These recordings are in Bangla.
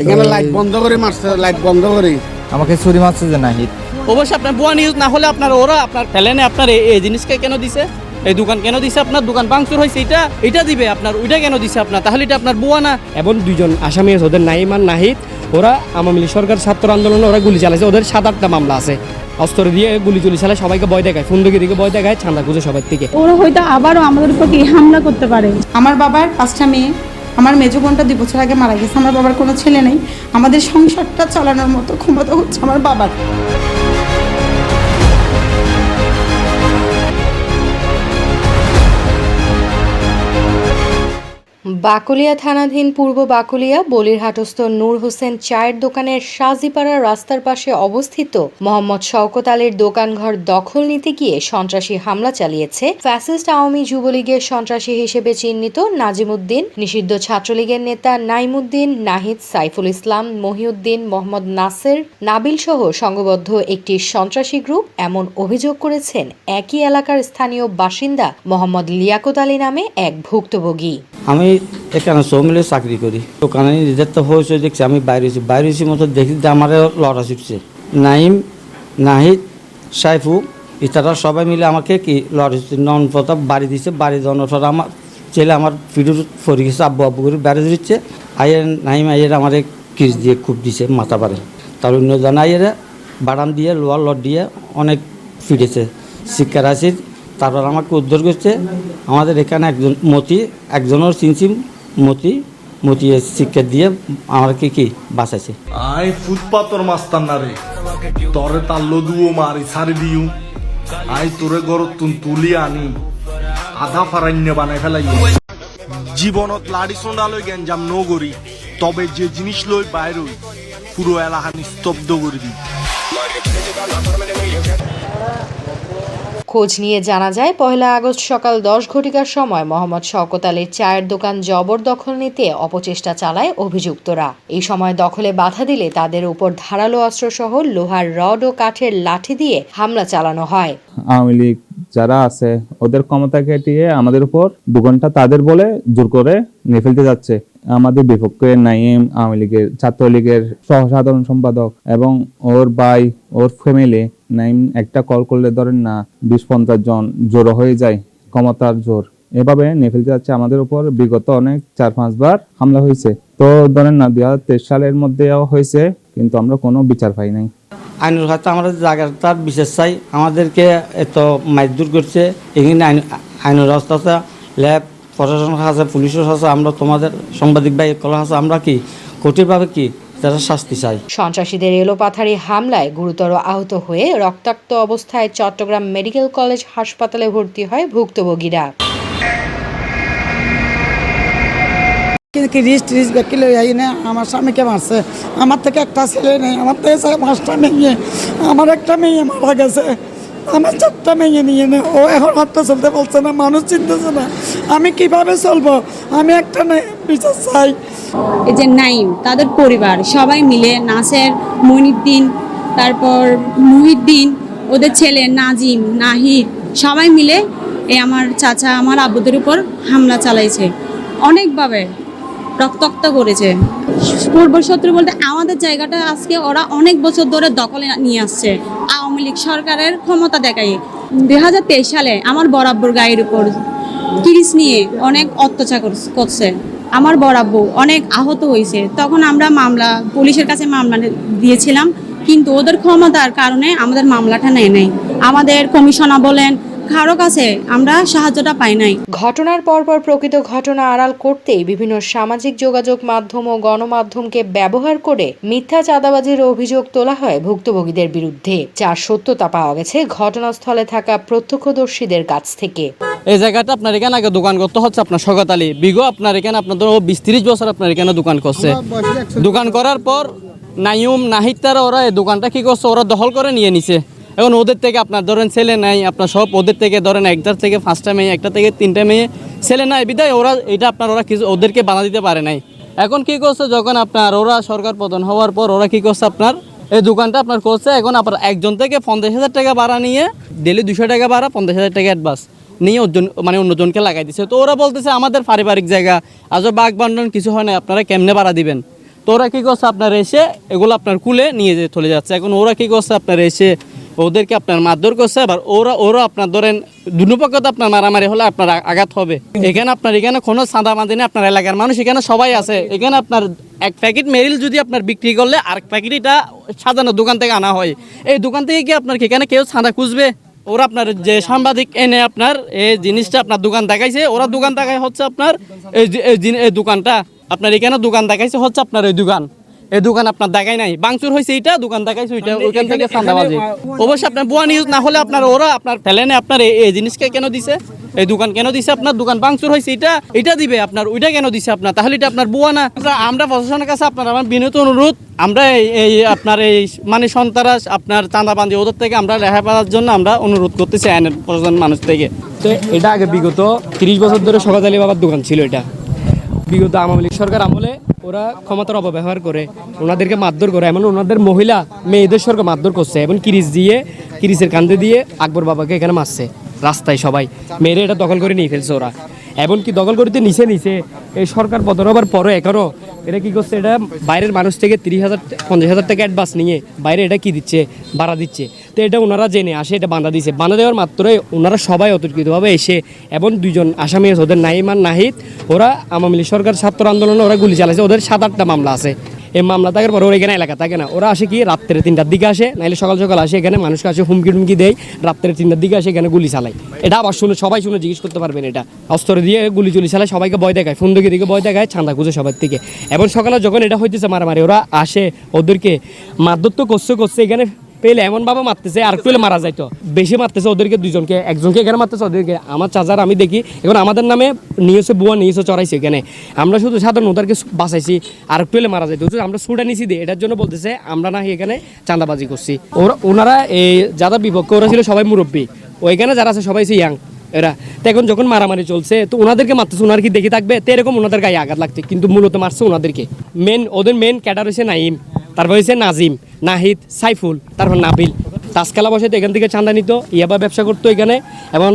এখানে লাইট বন্ধ করে মারছে লাইট বন্ধ করে। আমাকে ছুরি মারছে যে নাহিদ। অবশ্যই আপনার বুয়া নিউজ না হলে আপনার ওরা আপনার আপনার এই- জিনিসকে কেন দিছে? এই দোকান কেন দিছে আপনার? দোকান ভাঙচুর হয়েছে এটা এটা দিবে আপনার ওইটা কেন দিছে আপনার? তাহলে এটা আপনার বুয়া না। এবং দুইজন আসামি আছে ওদের নাইম আর নাহিদ। ওরা আওয়ামী লীগ সরকার ছাত্র আন্দোলনে ওরা গুলি চালাইছে ওদের সাত আটটা মামলা আছে। অস্ত্র দিয়ে গুলি টুলি চালায় সবাইকে ভয় দেখায় ফুন্দকি দিকে ভয় দেখায় ছান্দা খুঁজে সবার থেকে ওরা হয়তো আবারও আমাদের উপর কি হামলা করতে পারে? আমার বাবার পাঁচটা মেয়ে। আমার মেজো বোনটা দুই বছর আগে মারা গেছে, আমার বাবার কোনো ছেলে নেই। আমাদের সংসারটা চালানোর মতো ক্ষমতা হচ্ছে আমার বাবার। বাকুলিয়া থানাধীন পূর্ব বাকুলিয়া বলিরহাটস্থ নূর হোসেন চায়ের দোকানের সাজিপাড়া রাস্তার পাশে অবস্থিত মোহাম্মদ শওকত আলীর দোকানঘর দখল নিতে গিয়ে সন্ত্রাসী হামলা চালিয়েছে। ফ্যাসিস্ট আওয়ামী যুবলীগের সন্ত্রাসী হিসেবে চিহ্নিত নাজিমুদ্দিন, নিষিদ্ধ ছাত্রলীগের নেতা নাইমুদ্দিন, নাহিদ সাইফুল ইসলাম, মহিউদ্দিন, মোহাম্মদ নাসের, নাবিল সহ সংঘবদ্ধ একটি সন্ত্রাসী গ্রুপ এমন অভিযোগ করেছেন একই এলাকার স্থানীয় বাসিন্দা মোহাম্মদ লিয়াকত আলী নামে এক ভুক্তভোগী। আমি এখানে সৌমিলে চাকরি করি। দোকানে নিজের তো হয়েছে দেখছি, আমি বাইরে হয়েছি বাইরে হয়েছি মতো দেখি যে আমার লড়া শিখছে নাইম, নাহিদ, সাইফু, ইতারা সবাই মিলে আমাকে কি লড়া শিখছে নন প্রতাপ বাড়ি দিছে, বাড়ি দেওয়ানোর পর আমার ছেলে আমার ফিডুর ফরি গেছে আব্বু আব্বু করে বেড়ে দিচ্ছে। আইয়ের, নাইম আইয়ের আমার কিস দিয়ে খুব দিছে মাথা পারে। তার অন্য জানা আইয়ের বাড়াম দিয়ে, লোয়ার লট দিয়ে অনেক ফিরেছে। শিক্ষার আসির তারপর আমাকে উদ্ধার করছে। আমাদের এখানে একজন মতি একজনের চিনছি মতি মতি শিক্ষা দিয়ে আমাকে কি বাঁচাইছে। আই ফুটপাতর মাস্তান না রে তরে তাল্লো দুও মারি সারি দিও আই তোরে গরত তুন তুলি আনি। আধা ফারান্য বানাই ফেলাই জীবনত লাড়ি সোনা লই গেঞ্জাম ন করি। তবে যে জিনিস লই বাইর হই, পুরো এলাকা নিস্তব্ধ করে দিই। খোঁজ নিয়ে জানা যায় পয়লা আগস্ট সকাল দশ ঘটিকার সময় মোহাম্মদ শওকত আলীর চায়ের দোকান জবরদখল নিতে অপচেষ্টা চালায় অভিযুক্তরা। এই সময় দখলে বাধা দিলে তাদের উপর ধারালো অস্ত্রসহ লোহার রড ও কাঠের লাঠি দিয়ে হামলা চালানো হয়। আওয়ামী লীগ যারা আছে, ওদের ক্ষমতা কেটিয়ে আমাদের উপর দু ঘণ্টা তাদের বলে জোর করে নিয়ে ফেলতে যাচ্ছে। আমাদের বিপক্ষে নাইম আওয়ামী লীগের ছাত্রলীগের সহসাধারণ সম্পাদক এবং ওর ভাই, ওর ফ্যামিলি নাইম, একটা কল করলে ধরেন না বিশ পঞ্চাশ জন জোরো হয়ে যায়, ক্ষমতার জোর। এভাবে নিয়ে ফেলতে যাচ্ছে আমাদের উপর। বিগত অনেক চার পাঁচবার হামলা হয়েছে। তো ধরেন না, দুই হাজার সালের মধ্যেও হয়েছে, কিন্তু আমরা কোনো বিচার পাই নাই। আইনের হাতে, আমরা জায়গাটার বিশেষ চাই, আমাদেরকে এত মাইদুর করছে। এখানে আইন আইনের রাস্তা ল্যাব, প্রশাসন আছে, পুলিশের আছে, আমরা তোমাদের সাংবাদিক ভাই কলা আছে, আমরা কি? কঠিনভাবে কি? তারা শাস্তি চাই সন্ত্রাসীদের এলোপাথারি হামলায় গুরুতর আহত হয়ে রক্তাক্ত অবস্থায় চট্টগ্রাম মেডিকেল কলেজ হাসপাতালে ভর্তি হয় ভুক্তভোগীরা। রিস্ট রিস্ট ব্যাকি লই না আমার স্বামীকে মারছে? আমার থেকে একটা ছেলে নেই আমার থেকে পাঁচটা মেয়ে আমার একটা মেয়ে মারা গেছে আমার চারটা মেয়ে নিয়ে নে ও এখন হাতটা চলতে বলছে না মানুষ চিনতেছে না আমি কীভাবে চলবো? আমি একটা নে- বিচার চাই এই যে নাইম, তাদের পরিবার, সবাই মিলে নাসের মইনুদ্দিন তারপর মুহিদ্দিন, ওদের ছেলে নাজিম, নাহিদ, সবাই মিলে এই আমার চাচা, আমার আব্বুদের উপর হামলা চালাইছে। অনেকভাবে রক্তাক্ত করেছে। পূর্বশত্রু বলতে আমাদের জায়গাটা আজকে ওরা অনেক বছর ধরে দখলে নিয়ে আসছে। আওয়ামী লীগ সরকারের ক্ষমতা দেখায়। দুই হাজার তেইশ সালে আমার বরাবর গায়ের উপর কিরিস নিয়ে অনেক অত্যাচার করছে। আমার বরাব্বু অনেক আহত হয়েছে। তখন আমরা মামলা, পুলিশের কাছে মামলা দিয়েছিলাম, কিন্তু ওদের ক্ষমতার কারণে আমাদের মামলাটা নেয় নাই। আমাদের কমিশনা বলেন কারও কাছে আমরা সাহায্যটা পাই নাই। ঘটনার পরপর প্রকৃত ঘটনা আড়াল করতেই বিভিন্ন সামাজিক যোগাযোগ মাধ্যম ও গণমাধ্যমকে ব্যবহার করে মিথ্যা চাঁদাবাজির অভিযোগ তোলা হয় ভুক্তভোগীদের বিরুদ্ধে যার সত্যতা পাওয়া গেছে ঘটনাস্থলে থাকা প্রত্যক্ষদর্শীদের কাছ থেকে। এই জায়গাটা আপনার এখানে আগে দোকান করতে হচ্ছে আপনার শকত আলী। বিগো আপনার এখানে আপনার ধরো বিশ তিরিশ বছর আপনার এখানে দোকান করছে। দোকান করার পর নাইম নাহিদ তারা ওরা এই দোকানটা কি করছে ওরা দখল করে নিয়ে নিছে। এখন ওদের থেকে আপনার ধরেন ছেলে নাই, আপনার সব ওদের থেকে ধরেন একটার থেকে পাঁচটা মেয়ে একটা থেকে তিনটা মেয়ে ছেলে নাই বিদায় ওরা, এটা আপনার ওরা কিছু ওদেরকে বানা দিতে পারে নাই। এখন কি করছে, যখন আপনার ওরা সরকার প্রধান হওয়ার পর ওরা কি করছে আপনার, এই দোকানটা আপনার করছে, এখন আপনার একজন থেকে পঞ্চাশ হাজার টাকা ভাড়া নিয়ে ডেলি দুশো টাকা ভাড়া, পঞ্চাশ হাজার টাকা অ্যাডভান্স নিয়ে ওজন মানে অন্যজনকে লাগাই দিছে। তো ওরা বলতেছে, আমাদের পারিবারিক জায়গা, আজও বাঘ বান্ডন কিছু হয় না আপনারা কেমনে ভাড়া দিবেন? তো ওরা কী করছে, আপনার এসে এগুলো আপনার কুলে নিয়ে চলে যাচ্ছে। এখন ওরা কী করছে, আপনার এসে ওদেরকে আপনার মারধর করছে, আবার ওরা ওরা আপনার ধরেন দুপক্ষ তো আপনার মারামারি হলে আপনার আঘাত হবে। এখানে আপনার এখানে কোনো সাদা মাদি নেই, আপনার এলাকার মানুষ, এখানে সবাই আছে। এখানে আপনার এক প্যাকেট মেরিল যদি আপনার বিক্রি করলে আরেক প্যাকেট এটা সাজানো দোকান থেকে আনা হয়। এই দোকান থেকে কি আপনার এখানে কেউ সাদা খুঁজবে? ওরা আপনার যে সাংবাদিক এনে আপনার এই জিনিসটা আপনার দোকান দেখাইছে, ওরা দোকান দেখায় হচ্ছে আপনার এই দোকানটা। আপনার এখানে দোকান দেখাইছে হচ্ছে আপনার এই দোকান। এই দোকান আপনার দেখাই নাই। বাংচুর হয়েছে এইটা দোকান দেখাইছে ওইটা ওইখান থেকে চান্দাবাজি। অবশ্যই আপনার বুয়া নিউজ না হলে আপনার ওরা আপনার ফেলেনে আপনার এই- জিনিসকে কেন দিছে? এই দোকান কেন দিছে আপনার? দোকান বাংচুর হয়েছে এটা এটা দিবে আপনার ওইটা কেন দিছে আপনার? তাহলে এটা আপনার বুয়া না। আমরা- আমরা প্রশাসনের কাছে আপনার আমার বিনীত অনুরোধ আমরা এই- আপনার এই মানে সন্ত্রাস আপনার চাঁদাবান্দি ওদের থেকে আমরা রেহাই পাওয়ার জন্য আমরা অনুরোধ করতেছি আইনের প্রশাসন মানুষ থেকে। তো এটা আগে বিগত তিরিশ বছর ধরে সকাত আলী বাবার দোকান ছিল এটা। বিগত আওয়ামী লীগ সরকার আমলে ওরা ক্ষমতার অপব্যবহার করে, ওনাদেরকে মারধর করে। এমন ওনাদের মহিলা, মেয়েদের সরকার মারধর করছে। এবং কিরিস দিয়ে কিরিসের কান্দে দিয়ে আকবর বাবাকে এখানে মারছে, রাস্তায় সবাই। মেরে এটা দখল করে নিয়ে ফেলছে ওরা। এমনকি দখল করতে নিচে নিচে এই সরকার পতন হবার পরে এখনও এটা কী করছে, এটা বাইরের মানুষ থেকে তিরিশ হাজার, পঞ্চাশ হাজার টাকা অ্যাডভান্স নিয়ে বাইরে এটা কি দিচ্ছে, ভাড়া দিচ্ছে। তো এটা ওনারা জেনে আসে, এটা বাঁধা দিচ্ছে বাঁধা দেওয়ার মাত্রই ওনারা সবাই অতর্কিতভাবে এসে এবং দুইজন আসামি আছে, ওদের নাইম আর নাহিদ। ওরা আওয়ামী লীগ সরকার ছাত্র আন্দোলনে ওরা গুলি চালাইছে, ওদের সাত আটটা মামলা আছে। এই মামলা থাকার পর ওরা এখানে এলাকা থাকে না। ওরা আসে কি, রাত্রে তিনটার দিকে আসে, নাইলে সকাল সকাল আসে এখানে, মানুষকে আসে হুমকি টুমকি দেয়, রাত্রে তিনটার দিকে আসে এখানে গুলি চালায়। এটা আবার শুনে, সবাই শুনে জিজ্ঞেস করতে পারবেন এটা। অস্ত্র দিয়ে গুলি চুলি চালায়, সবাইকে ভয় দেখায়, ফোন দিকে ভয় দেখায় ছান্দা খুঁজে সবার থেকে। এবং সকালে যখন এটা হইতেছে মারামারি, ওরা আসে ওদেরকে মারধর তো করছে করছে, এখানে পেলে এমন ভাবে মারতেছে, আর পেলে মারা যাইতো। বেশি মারতেছে ওদেরকে দুজনকে একজনকে এখানে মারতেছে, ওদেরকে। আমার চাচার, আমি দেখি, এখন আমাদের নামে নিয়েছে বুয়া, নিয়েছে চড়াইছে এখানে। আমরা শুধু সাধারণ ওদেরকে বাঁচাইছি, আর পেলে মারা যাইতো। আমরা সুটা নিছি দিয়ে এটার জন্য বলতেছে, আমরা না এখানে চাঁদাবাজি করছি। ওরা ওনারা এই যারা বিপক্ষে ওরা ছিল সবাই মুরব্বী। ওইখানে যারা আছে সবাই ইয়াং, এরা। তো এখন যখন মারামারি চলছে, তো ওনাদেরকে মারতেছে, ওনার কি দেখে থাকবে? তো এরকম ওনাদের গায়ে আঘাত লাগছে, কিন্তু মূলত মারছে ওনাদেরকে। মেন ওদের মেন ক্যাডার হয়েছে নাইম তারপর হয়েছে নাজিম নাহিদ সাইফুল তারপর নাবিল। তাসকালা বসাইতো এখান থেকে চান্দা নিত ইয়াবা ব্যবসা করতো এখানে এবং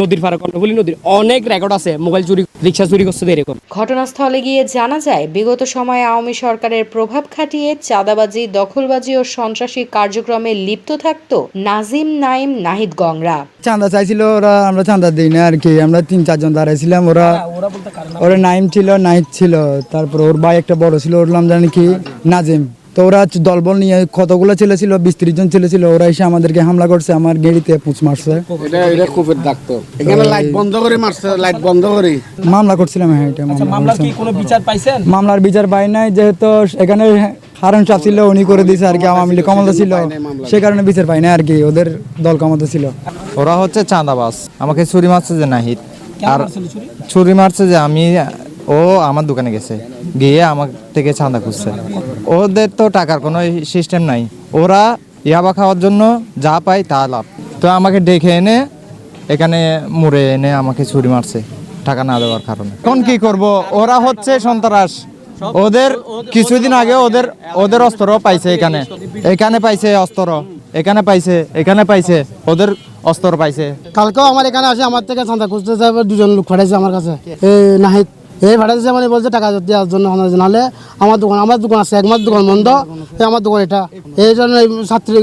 নদীর ফারা কর্ণফুলি নদীর অনেক রেকর্ড আছে মোবাইল চুরি রিক্সা চুরি করছে এরকম। ঘটনাস্থলে গিয়ে জানা যায় বিগত সময়ে আওয়ামী সরকারের প্রভাব খাটিয়ে চাঁদাবাজি দখলবাজি ও সন্ত্রাসী কার্যক্রমে লিপ্ত থাকত নাজিম নাইম নাহিদ গংরা। চাঁদা চাইছিল ওরা আমরা চাঁদা দিই না আর কি আমরা তিন চারজন দাঁড়াইছিলাম ওরা ওরা নাইম ছিল নাহিদ ছিল তারপর ওর ভাই একটা বড় ছিল ওর নাম জানি কি নাজিম। তো ওরা দলবল নিয়ে কতগুলো ছেলে ছিল? বিশ ত্রিশ জন ছেলে ছিল। ওরা এসে আমাদেরকে হামলা করছে আমার গেড়িতে পুঁচ মারছে। এটা এটা কুপের ডাক্তার। এখানে লাইট বন্ধ করে মারছে লাইট বন্ধ করে। মামলা করছিলাম হ্যাঁ এটা মামলা করছিলাম। কোনো বিচার পাইছেন? মামলার বিচার পাই নাই যেহেতু এখানে হারন সাহ ছিল উনি করে দিয়েছে আর কি আওয়ামী লীগ ক্ষমতা ছিল। সে কারণে বিচার পাই না আর কি ওদের দল ক্ষমতা ছিল। ওরা হচ্ছে চাঁদাবাস আমাকে ছুরি মারছে যে নাহিদ। আর ছুরি মারছে যে আমি ও আমার দোকানে গেছে। গিয়ে আমার থেকে চাঁদা খুঁজছে। ওদের তো টাকার কোনো সিস্টেম নাই। ওরা ইয়াবা খাওয়ার জন্য যা পায় তা লাভ। তো আমাকে ডেকে এনে এখানে মুড়ে এনে আমাকে ছুরি মারছে টাকা না দেওয়ার কারণে। এখন কি করব? ওরা হচ্ছে সন্ত্রাস। ওদের কিছুদিন আগে ওদের ওদের অস্ত্র পাইছে এখানে। এখানে পাইছে অস্ত্র, এখানে পাইছে এখানে পাইছে, ওদের অস্ত্র পাইছে। কালকেও আমার এখানে আসে, আমার থেকে চাঁদা খুঁজতে যাবে, দুজন লোক পাঠাইছে আমার কাছে। এই নাহিদ এই ভাড়া দিচ্ছে মানে বলছে টাকা দেওয়ার জন্য নাহলে আমার দোকান আমার দোকান আছে একমাস দোকান বন্ধ। এই আমার দোকান এটা। এই জন্য ছাত্রী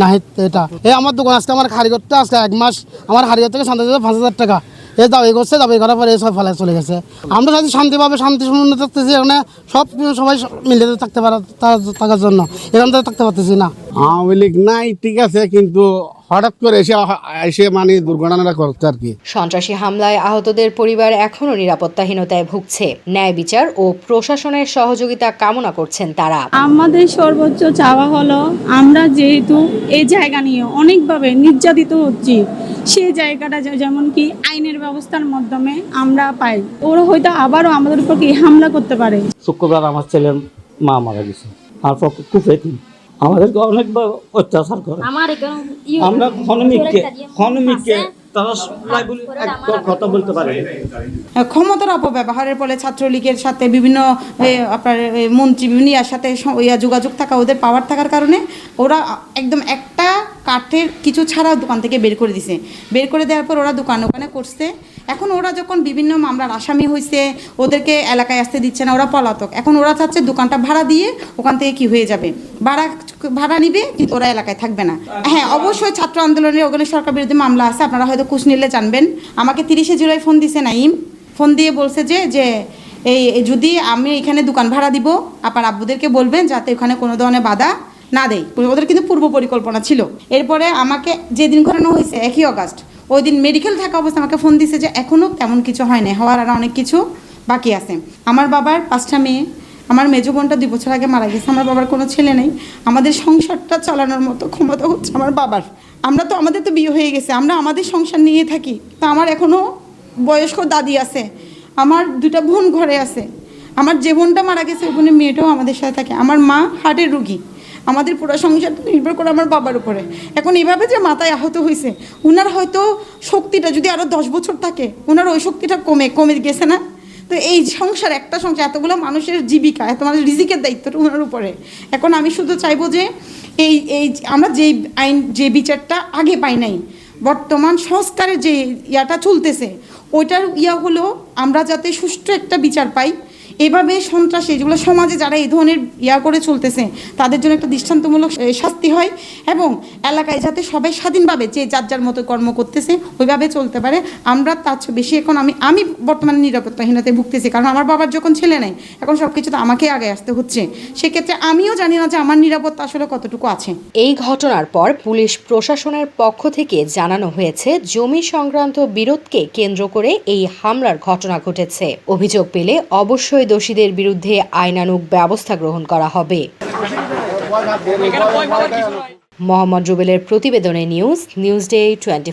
নাহিত এটা। এই আমার দোকান আজকে আমার কারিগরটা আজকে এক মাস আমার হারিগর থেকে সাত হাজার পাঁচ হাজার টাকা। এই দাবি করছে দাবি করার পরে সব ফেলায় চলে গেছে। আমরা যদি শান্তিভাবে শান্তি শূন্য থাকতেছি এখানে সব সবাই মিলে থাকতে পারে থাকার জন্য। এখান থেকে থাকতে পারতেছি না। আওয়ামী লীগ নাই ঠিক আছে কিন্তু হঠাৎ করে এসে এসে মানে দুর্ঘটনাটা করছে আর কি। সন্ত্রাসী হামলায় আহতদের পরিবার এখনও নিরাপত্তাহীনতায় ভুগছে। ন্যায় বিচার ও প্রশাসনের সহযোগিতা কামনা করছেন তারা। আমাদের সর্বোচ্চ চাওয়া হলো আমরা যেহেতু এই জায়গা নিয়ে অনেকভাবে নির্যাতিত হচ্ছি সেই জায়গাটা যেমন কি আইনের ব্যবস্থার মাধ্যমে আমরা পাই। ওরা হয়তো আবারও আমাদের উপর কি হামলা করতে পারে। শুক্রবার আমার ছেলের মা মারা গেছে। আর কুফেতি আমাদেরকে অনেক অত্যাচার করে। আমরা হনুমিককে হনুমিককে তারা সবাই বলে এক কথা বলতে পারে। ক্ষমতার অপব্যবহারের ফলে ছাত্রলীগের সাথে বিভিন্ন আপনার মন্ত্রী সাথে ইয়া যোগাযোগ থাকা ওদের পাওয়ার থাকার কারণে ওরা একদম একটা কাঠের কিছু ছাড়া দোকান থেকে বের করে দিছে। বের করে দেওয়ার পর ওরা দোকান ওখানে করছে। এখন ওরা যখন বিভিন্ন মামলার আসামি হয়েছে ওদেরকে এলাকায় আসতে দিচ্ছে না, ওরা পলাতক। এখন ওরা চাচ্ছে দোকানটা ভাড়া দিয়ে ওখান থেকে কি হয়ে যাবে। ভাড়া ভাড়া নিবে, কিন্তু ওরা এলাকায় থাকবে না। হ্যাঁ অবশ্যই ছাত্র আন্দোলনের ওখানে সরকার বিরুদ্ধে মামলা আছে, আপনারা হয়তো কুশ নিলে জানবেন। আমাকে তিরিশে জুলাই ফোন দিছে নাইম। ফোন দিয়ে বলছে যে যে এই যদি আমি এখানে দোকান ভাড়া দিব আপনার আব্বুদেরকে বলবেন যাতে ওখানে কোনো ধরনের বাধা না দেয় ওদের কিন্তু পূর্ব পরিকল্পনা ছিল। এরপরে আমাকে যেদিন ঘটানো হয়েছে, একই অগাস্ট ওই দিন মেডিকেল থাকা অবস্থা আমাকে ফোন দিছে যে এখনও তেমন কিছু হয় না হওয়ার আর অনেক কিছু বাকি আছে। আমার বাবার পাঁচটা মেয়ে, আমার মেজো বোনটা দুই বছর আগে মারা গেছে, আমার বাবার কোনো ছেলে নেই। আমাদের সংসারটা চালানোর মতো ক্ষমতা হচ্ছে আমার বাবার। আমরা তো, আমাদের তো বিয়ে হয়ে গেছে, আমরা আমাদের সংসার নিয়ে থাকি। তো আমার এখনও বয়স্ক দাদি আছে, আমার দুটা বোন ঘরে আছে। আমার যে বোনটা মারা গেছে, ওই বোনের মেয়েটাও আমাদের সাথে থাকে। আমার মা হার্টের রুগী। আমাদের পুরো সংসারটা নির্ভর করে আমার বাবার উপরে। এখন এভাবে যে মাথায় আহত হয়েছে ওনার হয়তো শক্তিটা যদি আরও দশ বছর থাকে ওনার ওই শক্তিটা কমে কমে গেছে না? তো এই সংসার, একটা সংসার, এতগুলো মানুষের জীবিকা, এত মানুষের রিজিকের দায়িত্বটা ওনার উপরে। এখন আমি শুধু চাইব যে এই এই আমরা যে আইন যে বিচারটা আগে পাই নাই, বর্তমান সংস্কারের যে ইয়াটা চলতেছে, ওইটার ইয়া হলো আমরা যাতে সুষ্ঠু একটা বিচার পাই এভাবে সন্ত্রাসী যেগুলো সমাজে যারা এই ধরনের ইয়া করে চলতেছে, তাদের জন্য একটা দৃষ্টান্তমূলক শাস্তি হয় এবং এলাকায় যাতে সবাই স্বাধীনভাবে যে যার যার মতো কর্ম করতেছে, ওইভাবে চলতে পারে। আমরা তার চেয়ে বেশি এখন আমি আমি বর্তমানে নিরাপত্তাহীনতায় ভুগতেছি। কারণ আমার বাবার যখন ছেলে নেই, এখন সব কিছু তো আমাকে আগে আসতে হচ্ছে। সেক্ষেত্রে আমিও জানি না যে আমার নিরাপত্তা আসলে কতটুকু আছে। এই ঘটনার পর পুলিশ প্রশাসনের পক্ষ থেকে জানানো হয়েছে, জমি সংক্রান্ত বিরোধকে কেন্দ্র করে এই হামলার ঘটনা ঘটেছে। অভিযোগ পেলে অবশ্যই দোষীদের বিরুদ্ধে আইনানুগ ব্যবস্থা গ্রহণ করা হবে। মোহাম্মদ রুবেলের প্রতিবেদনে নিউজ নিউজ ডে টোয়েন্টি